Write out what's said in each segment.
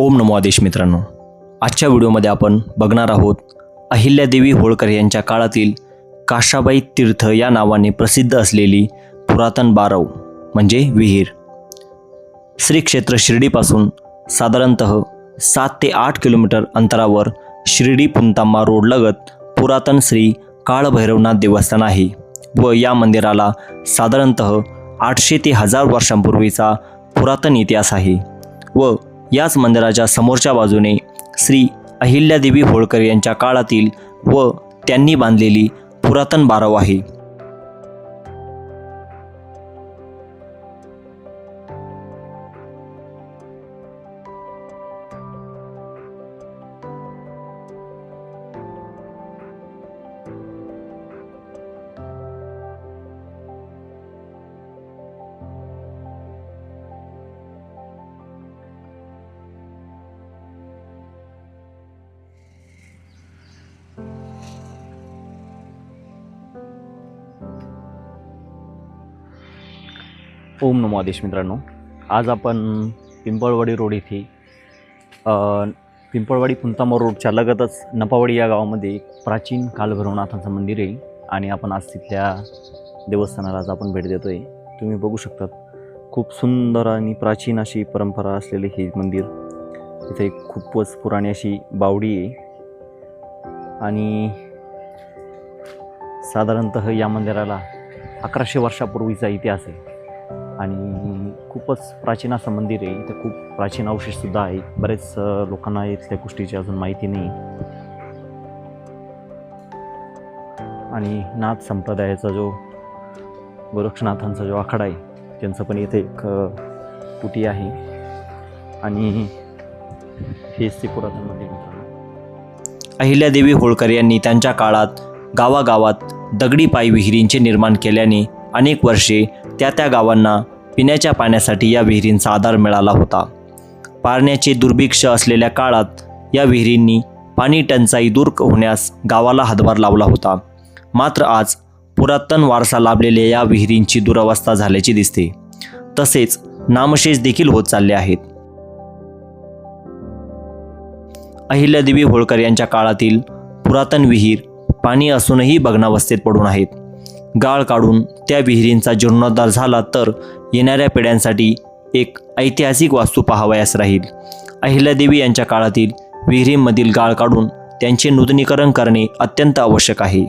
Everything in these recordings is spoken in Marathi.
ओम नमो आदेश मित्रांनो. आजच्या व्हिडिओमध्ये आपण बघणार आहोत अहिल्यादेवी होळकर यांच्या काळातील काशाबाई तीर्थ या नावाने प्रसिद्ध असलेली पुरातन बारव म्हणजे विहीर. श्री क्षेत्र शिर्डीपासून साधारणत सात ते आठ किलोमीटर अंतरावर शिर्डी पुंतांबा रोडलगत पुरातन श्री काळभैरवनाथ देवस्थान आहे व या मंदिराला साधारणत आठशे ते हजार वर्षांपूर्वीचा पुरातन इतिहास आहे व याच मंदिराच्या समोरच्या बाजूने श्री अहिल्यादेवी होळकर यांच्या काळातील व त्यांनी बांधलेली पुरातन बारव आहे. ओम नमो आदेश मित्रांनो. आज आपण पिंपळवाडी रोड येथे पिंपळवाडी पुंतामोर रोडच्या लगतच नपावाडी या गावामध्ये एक प्राचीन कालभैरवनाथांचं मंदिर आहे आणि आपण आज तिथल्या देवस्थानाला आज आपण भेट देतो आहे तुम्ही बघू शकतात खूप सुंदर आणि प्राचीन अशी परंपरा असलेले हे मंदिर. इथे खूपच पुराणी अशी बावडी आहे. आणि साधारणतः या मंदिराला अकराशे वर्षापूर्वीचा इतिहास आहे. आणि खूपच प्राचीन असं मंदिर आहे. इथे खूप प्राचीन अवशेषसुद्धा आहे बरेच लोकांना इथल्या गोष्टीची अजून माहिती नाही. आणि नाथ संप्रदायाचा जो गोरक्षनाथांचा जो आखाडा आहे त्यांचं पण इथे एक कुटी आहे. आणि हेच ते पुरातन मंदिर अहिल्यादेवी होळकर यांनी त्यांच्या काळात गावागावात दगडी पायी विहिरींचे निर्माण केल्याने अनेक वर्षे त्या त्या गावांना पिण्याच्या पाण्यासाठी या विहिरींचा आधार मिळाला होता. पाण्याचे दुर्भिक्ष असलेल्या काळात या विहिरींनी पाणी टंचाई दूर होण्यास गावाला हातभार लावला होता. मात्र आज पुरातन वारसा लाभलेल्या या विहिरींची दुरावस्था झाल्याची दिसते. तसेच नामशेष देखील होत चालले आहेत. अहिल्यादेवी होळकर यांच्या काळातील पुरातन विहीर पाणी असूनही भग्नावस्थेत पडून आहेत. गाळ काढून त्या विहिरींचा जीर्णोद्धार झाला तर येणाऱ्या पिढ्यांसाठी एक ऐतिहासिक वास्तू पाहावयास राहील. अहिल्यादेवी यांच्या काळातील विहिरींमधील गाळ काढून त्यांचे नूतनीकरण करणे अत्यंत आवश्यक आहे.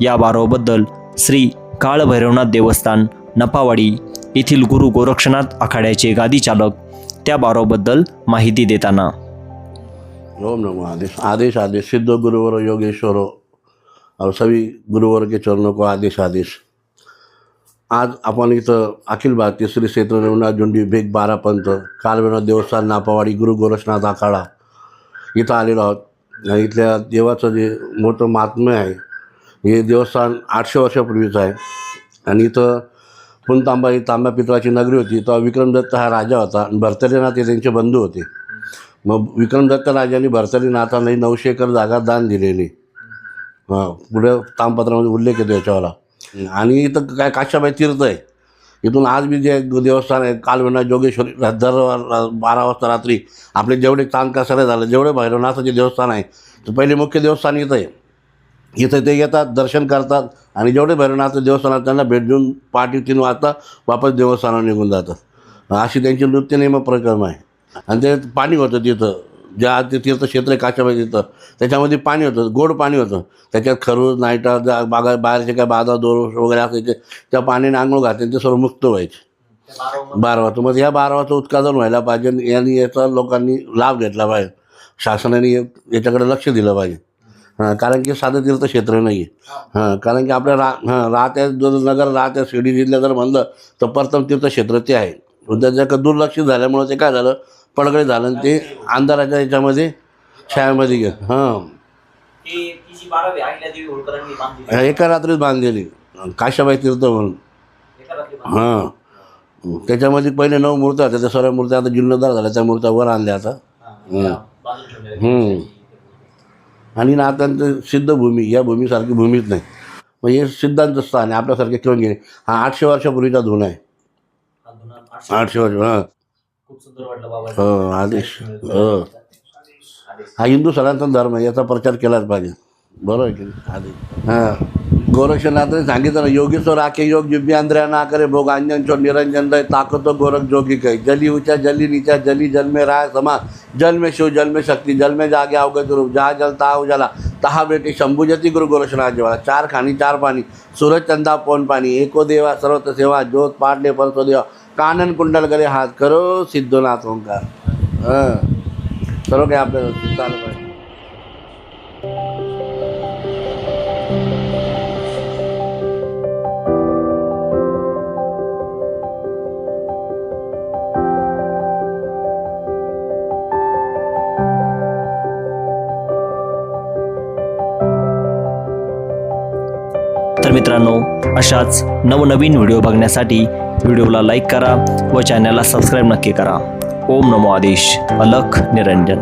या बारोबद्दल श्री काळभैरवनाथ देवस्थान नपावाडी येथील गुरु गोरक्षनाथ आखाड्याचे गादी चालक त्या बारोबद्दल माहिती देताना. ओम नमो आदेश आदेश आदेश सिद्ध गुरुवर योगेश्वर और सभी गुरुवर के चरणों को आदेश आदेश. आज आपण इथं अखिल भारतीय श्री क्षेत्र रघुनाथ जुंडी भेग बारा पंथ देवस्थान नापावाडी गुरु गोरक्षनाथ आखाडा इथं आलेलो आहोत. इथल्या देवाचं जे मोठं महात्म्य आहे हे देवस्थान आठशे वर्षापूर्वीचं आहे. आणि इथं पुनतांबा ही तांबा पितळाची नगरी होती. तेव्हा विक्रमदत्त हा राजा होता आणि भरतरीनाथ हे त्यांचे बंधू होते. मग विक्रमदत्त राजांनी भरतरीनाथांनाही नऊशे एकर जागा दान दिलेली. हां पुढे तामपत्रामध्ये उल्लेख येतो याच्यावाला. आणि इथं काय काशाबाई तीर्थ आहे. इथून आज बी जे देवस्थान आहे कालविना जोगेश्वरी दर बारा वाजता रात्री आपले जेवढे तांकासरे झाले जेवढे भैरवनाथाचे देवस्थान आहे तर पहिले मुख्य देवस्थान इथं आहे. इथं ते येतात दर्शन करतात आणि जेवढे भैरवनाथ देवस्थानात त्यांना भेट देऊन पहाटे तीन वाजता वापस देवस्थानावर निघून जातात. अशी त्यांची नृत्यनियम प्रक्रम आहे. आणि ते पाणी होतं तिथं. ज्या ते तीर्थक्षेत्र आहे काशाबाई तिथं. त्याच्यामध्ये पाणी होतं गोड पाणी होतं. त्याच्यात खरूज नाईटा ज्या बागा बाहेरचे काय बाधा दोष वगैरे असायचे त्या पाण्याने आंघोळ घातले ते सर्व मुक्त व्हायचे. बारवाचं मग ह्या बारवाचं उत्पादन व्हायला पाहिजे यांनी याचा लोकांनी लाभ घेतला पाहिजे. शासनाने याच्याकडे लक्ष दिलं पाहिजे. हां कारण की साधं तीर्थक्षेत्र नाही आहे हां. कारण की आपल्या रा हां राहत्या जो नगर राहत्या शिर्डी जिल्ह्यात जर म्हणलं तर प्रथम तीर्थक्षेत्र ते आहे. पण त्याच्या दुर्लक्षित झाल्यामुळं ते काय झालं? पडगळे झालं आणि ते अंधाराच्या याच्यामध्ये छायामध्ये गेलं. हां. एका रात्रीत बांधलेली. काशाबाई तीर्थ म्हणून. हां. त्याच्यामध्ये पहिले नऊ मूर्त्या होत्या त्या सर्व मूर्त्या आता जीर्णोद्धार झाल्या त्या मूर्त्या वर आणल्या आता. आणि नाथांचं सिद्धभूमी या भूमीसारखी भूमीच नाही. मग हे सिद्धांत स्थान आहे आपल्यासारखे किंवा गेले. हा आठशे वर्षापूर्वीचा धुन आहे. हा आठशे- वर्ष हां. खूप सुंदर वाटलं बाबा हो आदेश हो. हा हिंदू सनातन धर्म आहे याचा प्रचार केलाच पाहिजे. बरोबर आहे की नाही? आदेश. हां. गोरक्षनाथने सांगितलं ना योगेश्वर आखे योग जिब्बी ना करे भोग अंजनचो निरंजन दय ताकतो गोरख जोगी कै जली उचा जली नीचा जली जल में राय समा जल में शिव जल में शक्ति जल में जागे अवगत रूप जहा जल तहा उजाला तहा बेटी शंभुजती गुरु गोरक्षनाथ जेवाला चार खाणी चार पाणी सूरज चंदा पोन पाणी एको देवा सर्वत्र सेवा ज्योत पाडले परतो देवा कानन कुंडल करे हात करो सिद्धनाथ ओंकार हां सर्व काही आपल्याला चालू पाहिजे तर मित्रांनो अशाच नवनवीन व्हिडिओ बघण्यासाठी व्हिडिओला लाईक करा व चॅनलला सबस्क्राईब नक्की करा. ओम नमो आदेश. अलख निरंजन.